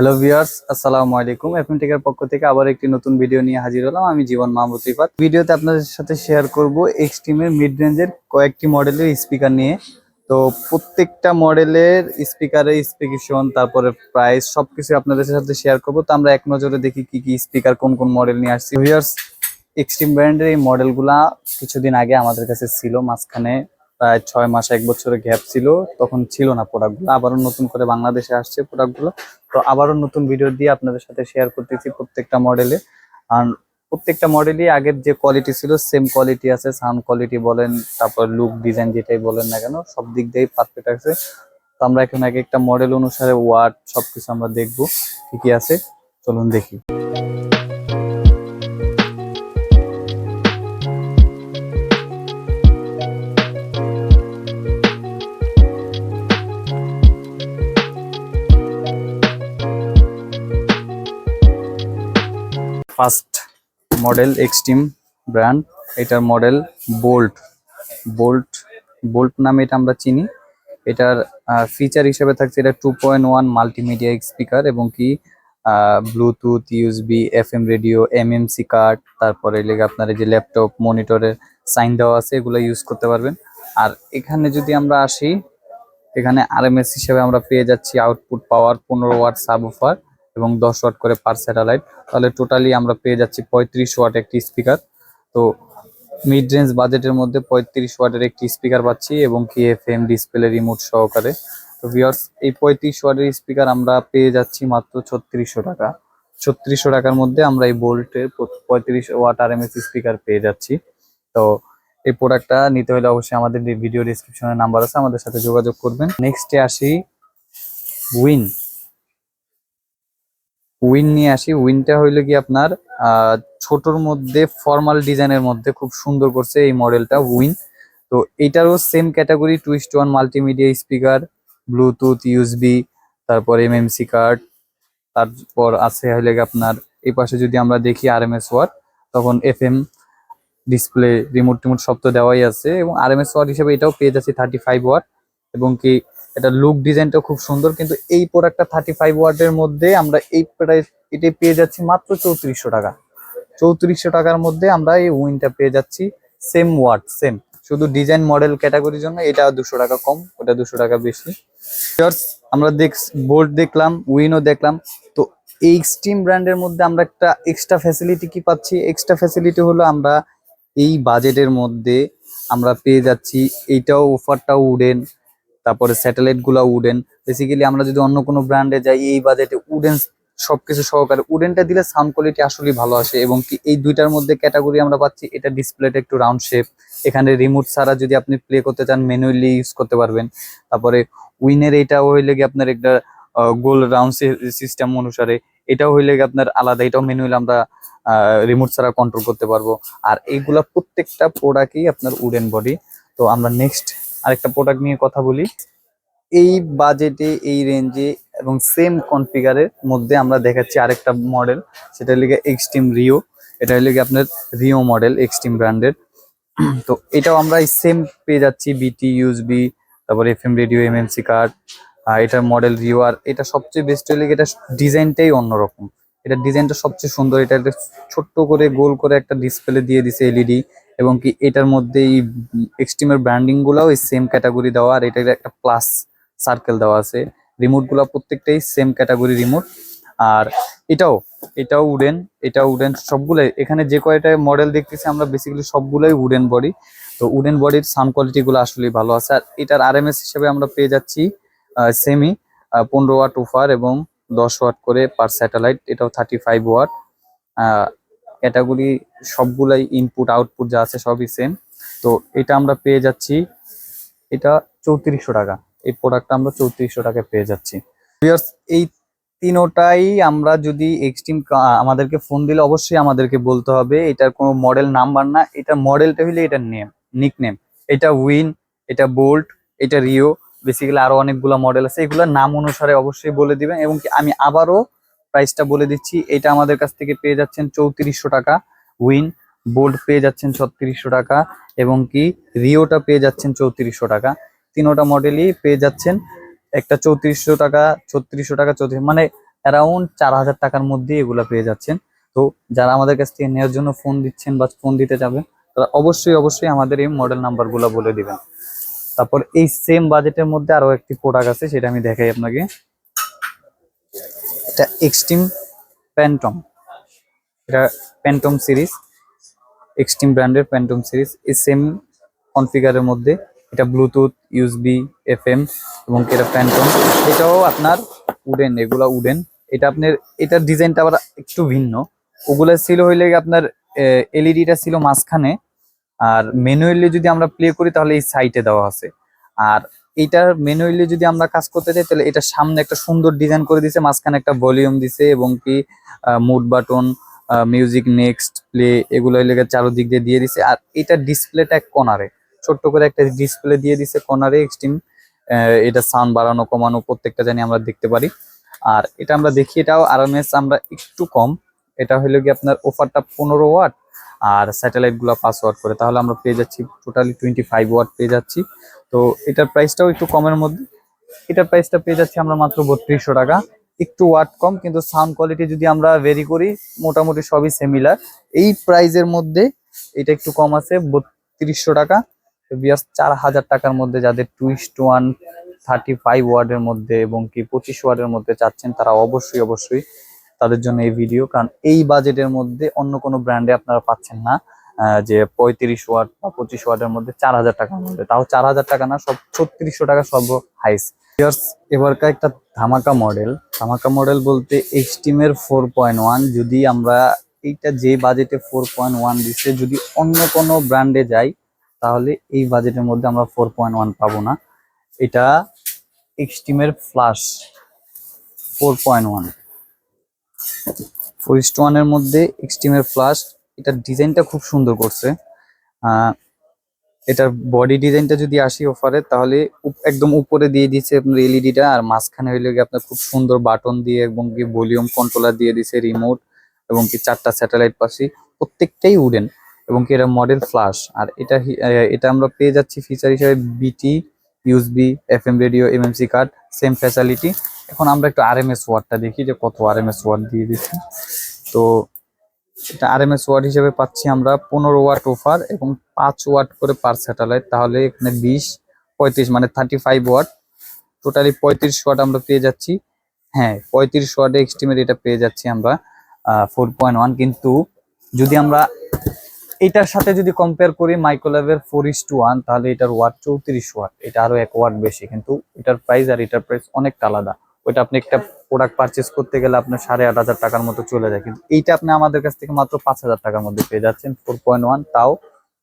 Hello viewers আসসালামু আলাইকুম। FM টেকের পক্ষ থেকে আবার একটি নতুন ভিডিও নিয়ে হাজির হলাম। আমি জীবন মাহমুদ রিফাত। ভিডিওতে আপনাদের সাথে শেয়ার করব এক্সট্রিমের মিড রেঞ্জের কয়েকটি মডেলের স্পিকার নিয়ে। তো প্রত্যেকটা মডেলের স্পিকারের স্পেকিশন তারপরে প্রাইস সবকিছু আপনাদের সাথে শেয়ার করব। তো আমরা এক নজরে দেখি কি কি স্পিকার কোন কোন মডেল নিয়ে আসছি। ভিউয়ার্স এক্সট্রিম ব্র্যান্ডের এই মডেলগুলা কিছুদিন আগে আমাদের কাছে ছিল, মাঝখানে প্রায় ছয় মাস, এক বছরের গ্যাপ ছিল, তখন ছিল না প্রোডাক্টগুলো আবারও নতুন করে বাংলাদেশে আসছে প্রোডাক্টগুলো তো আবারও নতুন ভিডিও দিয়ে আপনাদের সাথে শেয়ার করতেছি প্রত্যেকটা মডেলে আর প্রত্যেকটা মডেলই আগের যে কোয়ালিটি ছিল সেম কোয়ালিটি আছে সাউন্ড কোয়ালিটি বলেন, তারপর লুক ডিজাইন যেটাই বলেন না কেন, সব দিক দিয়েই পারফেক্ট আছে। তো আমরা এখন এক একটা মডেল অনুসারে ওয়ার্ড সবকিছু আমরা দেখব কি আছে, চলুন দেখি। First model extreme brand. এটার মডেল বোল্ট। বোল্ট বোল্ট নামে এটা আমরা চিনি। এটার ফিচার হিসেবে থাকছে এটা two point one multimedia speaker এবং কি Bluetooth USB F M radio MMC card তারপরে লেগে আপনার এই যে ল্যাপটপ মনিটরের সাইন দেওয়া আছে, এগুলো ইউজ করতে পারবেন। আর এখানে যদি আমরা আসি, এখানে আরএমএস হিসেবে আমরা পেয়ে যাচ্ছি আউটপুট পাওয়ার পনেরো ওয়াট সাব অফার এবং দশ ওয়াট করে পার স্যাটেলাইট, তাহলে টোটালি আমরা পেয়ে যাচ্ছি পঁয়ত্রিশ ওয়াট একটি স্পিকার। তো মিড রেঞ্জ বাজেটের মধ্যে পঁয়ত্রিশ ওয়াটের একটি স্পিকার পাচ্ছি এবং কি এফ এম ডিসপ্লে রিমোট সহকারে। তো ভিওর্স এই পঁয়ত্রিশ ওয়াটের স্পিকার আমরা পেয়ে যাচ্ছি মাত্র ছত্রিশশো টাকা। ছত্রিশশো টাকার মধ্যে আমরা এই বোল্টের পঁয়ত্রিশ ওয়াট আর এম স্পিকার পেয়ে যাচ্ছি। তো এই প্রোডাক্টটা নিতে হলে অবশ্যই আমাদের ভিডিও ডিসক্রিপশনে নাম্বার আছে, আমাদের সাথে যোগাযোগ করবেন। নেক্সটে আসি উইন উইন নিয়ে আসি। উইনটা হইল কি আপনার ছোটর মধ্যে ফর্মাল ডিজাইনের মধ্যে খুব সুন্দর করছে এই মডেলটা উইন। তো এটারও same category twist one multimedia speaker Bluetooth USB তারপর এমএমসি কার্ড তারপর আছে হইলে আপনার, এই পাশে যদি আমরা দেখি আর এম এস ওয়াট তখন এফ এম ডিসপ্লে রিমোট টিমোট সব তো দেওয়াই আছে। এবং আর এম এস ওয়াট হিসেবে এটাও পেয়ে যাচ্ছে থার্টি ফাইভ ওয়াট এবং কি এটা লুক ডিজাইনটা খুব সুন্দর, কিন্তু এই প্রোডাক্টটা থার্টি ফাইভ ওয়াটের মধ্যে আমরা এই প্রাইস এটা পেয়ে যাচ্ছি মাত্র চৌত্রিশশো টাকা। চৌত্রিশশো টাকার মধ্যে আমরা এই উইনটা পেয়ে যাচ্ছি সেম ওয়াট সেম শুধু ডিজাইন মডেল ক্যাটাগরির জন্য এটা দুশো টাকা কম, ওটা দুশো টাকা বেশি। আমরা দেখ বোল্ট দেখলাম উইনও দেখলাম। তো এই এক্সট্রিম ব্র্যান্ডের মধ্যে আমরা একটা এক্সট্রা ফ্যাসিলিটি কি পাচ্ছি? এক্সট্রা ফ্যাসিলিটি হলো আমরা এই বাজেটের মধ্যে আমরা পেয়ে যাচ্ছি এইটাও অফারটাও উডেন। তারপরে স্যাটেলাইটগুলা উডেন বেসিক্যালি আমরা যদি অন্য কোনো ব্র্যান্ডে যাই, এই বাজেটে উডেন সবকিছু সহকারে উডেনটা দিলে সাউন্ড কোয়ালিটি আসলেই ভালো আসে এবং কি এই দুইটার মধ্যে ক্যাটাগরি আমরা পাচ্ছি, এটা ডিসপ্লেটা একটু রাউন্ড শেপ এখানে রিমোট ছাড়া যদি আপনি প্লে করতে চান ম্যানুয়ালি ইউজ করতে পারবেন। তারপরে উইনের এইটাও হইলে গিয়ে আপনার একটা গোল রাউন্ড সিস্টেম অনুসারে। এটাও হইলে গিয়ে আপনার আলাদা, এটাও ম্যানুয়ালি আমরা রিমোট ছাড়া কন্ট্রোল করতে পারব। আর এইগুলা প্রত্যেকটা প্রোডাক্টই আপনার উডেন বডি তো আমরা নেক্সট আরেকটা প্রোডাক্ট নিয়ে কথা বলি। এই বাজেটে এই রেঞ্জে এবং সেম কনফিগারের মধ্যে আমরা দেখাচ্ছি আরেকটা মডেল সেটা লিগে এক্সট্রিম রিও এটা গিয়ে আপনার রিও মডেল এক্সট্রিম ব্র্যান্ডের তো এটাও আমরা সেম পেয়ে যাচ্ছি বিটি ইউএসবি তারপর F M radio MMC card এটার মডেল রিও আর এটা সবচেয়ে বেস্ট হলে এটা ডিজাইনটাই অন্যরকম। এটা ডিজাইনটা সবচেয়ে সুন্দর। এটা একটা ছোট্ট করে গোল করে একটা ডিসপ্লে দিয়ে দিছে এলইডি এবং কি এটার মধ্যে এই এক্সট্রিমের ব্র্যান্ডিং গুলাও এই সেম ক্যাটাগরি দেওয়া, আর এটার একটা প্লাস সার্কেল দেওয়া আছে। রিমোটগুলা প্রত্যেকটাই সেম ক্যাটাগরি রিমোট আর এটাও এটাও উডেন এটাও উডেন সবগুলাই। এখানে যে কয়টা মডেল দেখতেছি আমরা বেসিক্যালি সবগুলাই উডেন বডি তো উডেন বডির সাউন্ড কোয়ালিটি গুলো আসলে ভালো আছে। আর এটার আর হিসেবে আমরা পেয়ে যাচ্ছি সেমি পনেরো ওয়াট উফার এবং দশ ওয়াট করে পার স্যাটেলাইট এটাও থার্টি ফাইভ ওয়াট ক্যাটাগরি সবগুলাই ইনপুট আউটপুট যা আছে সবই সেম তো এটা আমরা পেয়ে যাচ্ছি, এটা চৌত্রিশশো টাকা। এই প্রোডাক্টটা আমরা চৌত্রিশশো টাকা পেয়ে যাচ্ছি। এই তিনোটাই আমরা যদি এক্সট্রিম আমাদেরকে ফোন দিলে অবশ্যই আমাদেরকে বলতে হবে, এটার কোনো মডেল নাম্বার না। এটা মডেলটা হইলে এটার নেম নিক নেম এটা উইন এটা বোল্ট এটা রিও বেসিক্যালি আরও অনেকগুলো মডেল আছে। এগুলোর নাম অনুসারে অবশ্যই বলে দিবেন এবং কি আমি আবারও প্রাইসটা বলে দিচ্ছি। এটা আমাদের কাছ থেকে পেয়ে যাচ্ছেন চৌত্রিশশো টাকা। উইন বোল্ড পেয়ে যাচ্ছেন ছত্রিশশো টাকা এবং কি রিওটা পেয়ে যাচ্ছেন চৌত্রিশশো টাকা। তিনোটা মডেলই পেয়ে যাচ্ছেন একটা চৌত্রিশশো টাকা, ছত্রিশশো টাকা, চৌত্রিশ মানে অ্যারাউন্ড চার হাজার টাকার মধ্যে এগুলা পেয়ে যাচ্ছেন। তো যারা আমাদের কাছ থেকে নেওয়ার জন্য ফোন দিচ্ছেন বা ফোন দিতে যাবেন, তারা অবশ্যই অবশ্যই আমাদের এই মডেল নাম্বারগুলো বলে দিবেন। তারপর এই সেম বাজেটের মধ্যে আরও একটি প্রোডাক্ট আছে, সেটা আমি দেখাই আপনাকে। এটা এক্সট্রিম প্যান্টম এটা প্যান্টম সিরিজ এক্সট্রিম ব্র্যান্ডের প্যান্টম সিরিজ এই সেম কনফিগারের মধ্যে। এটা ব্লুটুথ ইউএসবি এফএম এবং এটা প্যান্টম এটাও আপনার উডেন এগুলা উডেন এটা আপনার, এটার ডিজাইনটা আবার একটু ভিন্ন। ওগুলা ছিল হইলে আপনার এলইডিটা ছিল মাঝখানে। আর ম্যানুয়ালি যদি আমরা প্লে করি, তাহলে এই সাইটে দেওয়া আছে। আর এইটার ম্যানুয়ালি যদি আমরা কাজ করতে চাই তাহলে এটা সামনে একটা সুন্দর ডিজাইন করে দিছে, মাঝখানে একটা ভলিউম দিছে এবং কি mode button music next play এগুলো লেগে চারোদিক দিয়ে দিয়ে দিছে। আর এটা ডিসপ্লেটা এক কর্নারে ছোট্ট করে একটা ডিসপ্লে দিয়ে দিছে কর্নারে এক্সট্রিম এটা সাউন্ড বাড়ানো, কমানো, প্রত্যেকটা জানি আমরা দেখতে পারি। আর এটা আমরা দেখি, এটাও আরএমএস আমরা একটু কম। এটা হলো কি আপনার অফারটা পনেরো ওয়াট আর স্যাটেলাইটগুলো পাঁচ ওয়াট করে, তাহলে আমরা পেয়ে যাচ্ছি টোটালি টোয়েন্টি ফাইভ ওয়াট পেয়ে যাচ্ছি। তো এটার প্রাইসটাও একটু কমের মধ্যে। এটার প্রাইসটা পেয়ে যাচ্ছি আমরা মাত্র বত্রিশশো টাকা। একটু ওয়াট কম, কিন্তু সাউন্ড কোয়ালিটি যদি আমরা ভেরি করি, মোটামুটি সবই সিমিলার এই প্রাইজের মধ্যে এটা একটু কম আছে, বত্রিশশো টাকা। বিয়াস চার হাজার টাকার মধ্যে যাদের টুইস্ট ওয়ান থার্টি ফাইভ ওয়ার্ডের মধ্যে এবং কি পঁচিশ ওয়ার্ডের মধ্যে চাচ্ছেন, তারা অবশ্যই অবশ্যই তাদের জন্য এই ভিডিও কারণ এই বাজেটের মধ্যে অন্য কোনো ব্র্যান্ডে আপনারা পাচ্ছেন না যে পঁয়ত্রিশ ওয়াট বা পঁচিশ ওয়াটের মধ্যে চার হাজার টাকার মধ্যে। তাও চার হাজার টাকা না, সব ছত্রিশশো টাকা সর্ব হাইস এবারকার একটা ধামাকা মডেল ধামাকা মডেল বলতে এক্সটিমের ফোর পয়েন্ট ওয়ান যদি আমরা এইটা যে বাজেটে ফোর পয়েন্ট ওয়ান দিচ্ছে যদি অন্য কোনো ব্র্যান্ডে যাই, তাহলে এই বাজেটের মধ্যে আমরা ফোর পয়েন্ট ওয়ান পাবো না। এটা এক্সটিমের flash four point one four ওয়ানের মধ্যে এক্সট্রিমের ফ্লাশ এটার ডিজাইনটা খুব সুন্দর করছে। এটার বডি ডিজাইনটা যদি আসি অফারে তাহলে একদম উপরে দিয়ে দিচ্ছে আপনার এলইডিটা আর মাঝখানে হইলে আপনার খুব সুন্দর বাটন দিয়ে এবং কি ভলিউম কন্ট্রোলার দিয়ে দিছে রিমোট এবং কি চারটা স্যাটেলাইট পাশি। প্রত্যেকটাই উডেন এবং কি এটা মডেল ফ্লাশ আর এটা এটা আমরা পেয়ে যাচ্ছি ফিচার হিসেবে BT USB FM radio MMC card same facility এখন আমরা একটু আরএমএস ওয়ার্ডটা দেখি যে কত আরএমএস ওয়ার্ড দিয়ে দিচ্ছি। তো এটা আরএমএস ওয়ার্ড হিসেবে পাচ্ছি আমরা পনেরো ওয়াট ওফার এবং পাঁচ ওয়াট করে পার স্যাটেলাইট তাহলে এখানে বিশ, পঁয়ত্রিশ মানে থার্টি ফাইভ ওয়াট টোটালি পঁয়ত্রিশ ওয়াট আমরা পেয়ে যাচ্ছি। হ্যাঁ পঁয়ত্রিশ ওয়াটে এক্সট্রিমের এটা পেয়ে যাচ্ছি আমরা ফোর পয়েন্ট ওয়ান কিন্তু যদি আমরা এটার সাথে যদি কম্পেয়ার করি মাইক্রোলেভের ফোর ইস টু ওয়ান তাহলে এটার ওয়াট চৌত্রিশ ওয়াট এটা আরও এক ওয়াট বেশি, কিন্তু এটার প্রাইস আর এটার প্রাইস অনেকটা আলাদা। ওইটা আপনি একটা প্রোডাক্ট পারচেস করতে গেলে আপনার সাড়ে আট হাজার টাকার মতো চলে যায়। কিন্তু এইটা আপনি আমাদের কাছ থেকে মাত্র পাঁচ হাজার টাকার মধ্যে পেয়ে যাচ্ছেন। ফোর পয়েন্ট ওয়ান তাও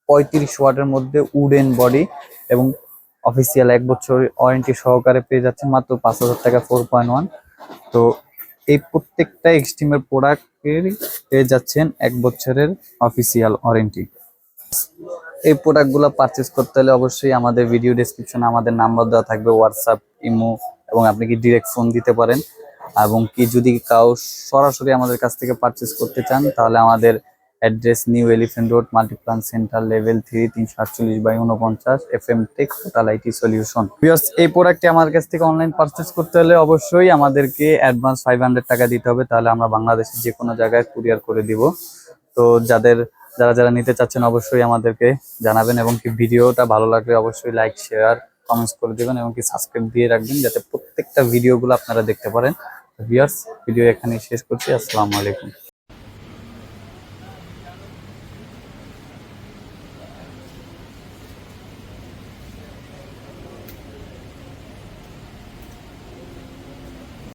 পঁয়ত্রিশ ওয়াটের মধ্যে উডেন বডি এবং অফিসিয়াল এক বছর ওয়ারেন্টি সহকারে পেয়ে যাচ্ছেন মাত্র পাঁচ হাজার টাকা ফোর পয়েন্ট ওয়ান তো এই প্রত্যেকটা এক্সট্রিমের প্রোডাক্টের পেয়ে যাচ্ছেন এক বছরের অফিসিয়াল ওয়ারেন্টি এই প্রোডাক্টগুলো পারচেস করতে হলে অবশ্যই আমাদের ভিডিও ডিসক্রিপশনে আমাদের নাম্বার দেওয়া থাকবে হোয়াটসঅ্যাপ ইমো এবং আপনি কি ডিরেক্ট ফোন দিতে পারেন। এবং কি যদি কাউ সরাসরি আমাদের কাছ থেকে পারচেস করতে চান, তাহলে আমাদের address New Elephant Road Multiplan Center level three তিনশো আটচল্লিশ বাই উনপঞ্চাশ F M tech total IT solution এই প্রোডাক্টটি আমার কাছ থেকে অনলাইন পারচেস করতে হলে অবশ্যই আমাদেরকে অ্যাডভান্স ফাইভ হান্ড্রেড টাকা দিতে হবে, তাহলে আমরা বাংলাদেশের যে কোনো জায়গায় কুরিয়ার করে দিব। তো যাদের, যারা যারা নিতে চাচ্ছেন অবশ্যই আমাদেরকে জানাবেন এবং কি ভিডিওটা ভালো লাগলে অবশ্যই লাইক শেয়ার কমেন্টস করে দিবেন এবং কি সাবস্ক্রাইব দিয়ে রাখবেন, যাতে প্রত্যেকটা ভিডিওগুলো আপনারা দেখতে পারেন। ভিউয়ার্স ভিডিও এখানে শেষ করছি, আসসালামু আলাইকুম।